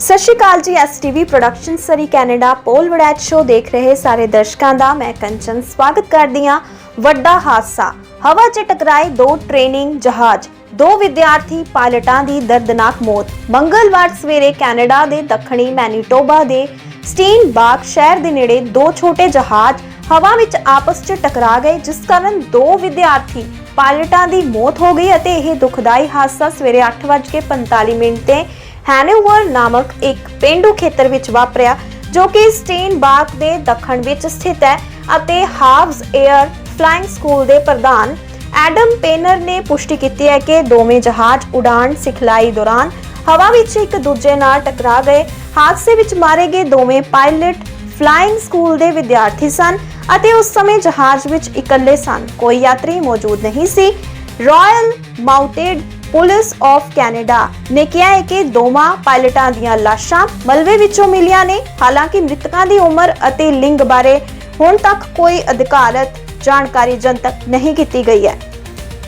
ਸਤਿ ਸ਼੍ਰੀ ਅਕਾਲ ਜੀ STV production Surrey Canada Paul Waraich show ਦੇਖ ਰਹੇ ਸਾਰੇ ਦਰਸ਼ਕਾਂ ਦਾ। ਮੈਂ ਕੰਚਨ, ਸਵਾਗਤ ਕਰਦੀ ਹਾਂ। ਵੱਡਾ ਹਾਦਸਾ। ਹਵਾ 'ਚ ਟਕਰਾਏ ਦੋ ਟ੍ਰੇਨਿੰਗ ਜਹਾਜ਼। ਦੋ ਵਿਦਿਆਰਥੀ ਪਾਇਲਟਾਂ ਦੀ ਦਰਦਨਾਕ ਮੌਤ। ਮੰਗਲਵਾਰ ਸਵੇਰੇ ਕੈਨੇਡਾ ਦੇ ਦੱਖਣੀ ਮੈਨੀਟੋਬਾ ਦੇ ਸਟੀਨਬਾਕ ਸ਼ਹਿਰ ਦੇ ਨੇੜੇ ਦੋ ਛੋਟੇ ਜਹਾਜ਼ ਹਵਾ ਵਿੱਚ ਆਪਸ 'ਚ ਟਕਰਾ ਗਏ, ਜਿਸ ਕਾਰਨ ਦੋ ਵਿਦਿਆਰਥੀ ਪਾਇਲਟਾਂ ਦੀ ਮੌਤ ਹੋ ਗਈ ਅਤੇ ਇਹ ਦੁਖਦਾਈ ਹਾਦਸਾ ਸਵੇਰੇ 8:45 ਮਿੰਟ ਤੇ ਹੈਨੋਵਰ ਨਾਮਕ ਇੱਕ ਪਿੰਡੂ ਖੇਤਰ ਵਿੱਚ ਵਾਪਰਿਆ, ਜੋ ਕਿ ਸਟੇਨਬਾਕ ਦੇ ਦੱਖਣ ਵਿੱਚ ਸਥਿਤ ਹੈ ਅਤੇ ਹਾਵਜ਼ 에ਅਰ ਫਲਾਈਂਗ ਸਕੂਲ ਦੇ ਪ੍ਰਧਾਨ ਐਡਮ ਪੇਨਰ ਨੇ ਪੁਸ਼ਟੀ ਕੀਤੀ ਹੈ ਕਿ ਦੋਵੇਂ ਜਹਾਜ਼ ਉਡਾਣ ਸਿਖਲਾਈ ਦੌਰਾਨ ਹਵਾ ਵਿੱਚ ਇੱਕ ਦੂਜੇ ਨਾਲ ਟਕਰਾ ਗਏ। ਹਾਦਸੇ ਵਿੱਚ ਮਾਰੇ ਗਏ ਦੋਵੇਂ ਪਾਇਲਟ ਫਲਾਈਂਗ ਸਕੂਲ ਦੇ ਵਿਦਿਆਰਥੀ ਸਨ ਅਤੇ ਉਸ ਸਮੇਂ ਜਹਾਜ਼ ਵਿੱਚ ਇਕੱਲੇ ਸਨ। ਕੋਈ ਯਾਤਰੀ ਮੌਜੂਦ ਨਹੀਂ ਸੀ। Royal mounted police of Canada ਨੇ ਕਿਹਾ ਹੈ ਕਿ ਦੋਵਾਂ ਪਾਇਲਟਾਂ ਦੀਆਂ ਲਾਸ਼ਾਂ ਮਲਬੇ ਵਿੱਚੋਂ ਮਿਲੀਆਂ ਨੇ। ਹਾਲਾਂਕਿ ਮ੍ਰਿਤਕਾਂ ਦੀ ਉਮਰ ਅਤੇ ਲਿੰਗ ਬਾਰੇ ਹੁਣ ਤੱਕ ਕੋਈ ਅਧਿਕਾਰਤ ਜਾਣਕਾਰੀ ਜਨਤਕ ਨਹੀਂ ਕੀਤੀ ਗਈ ਹੈ।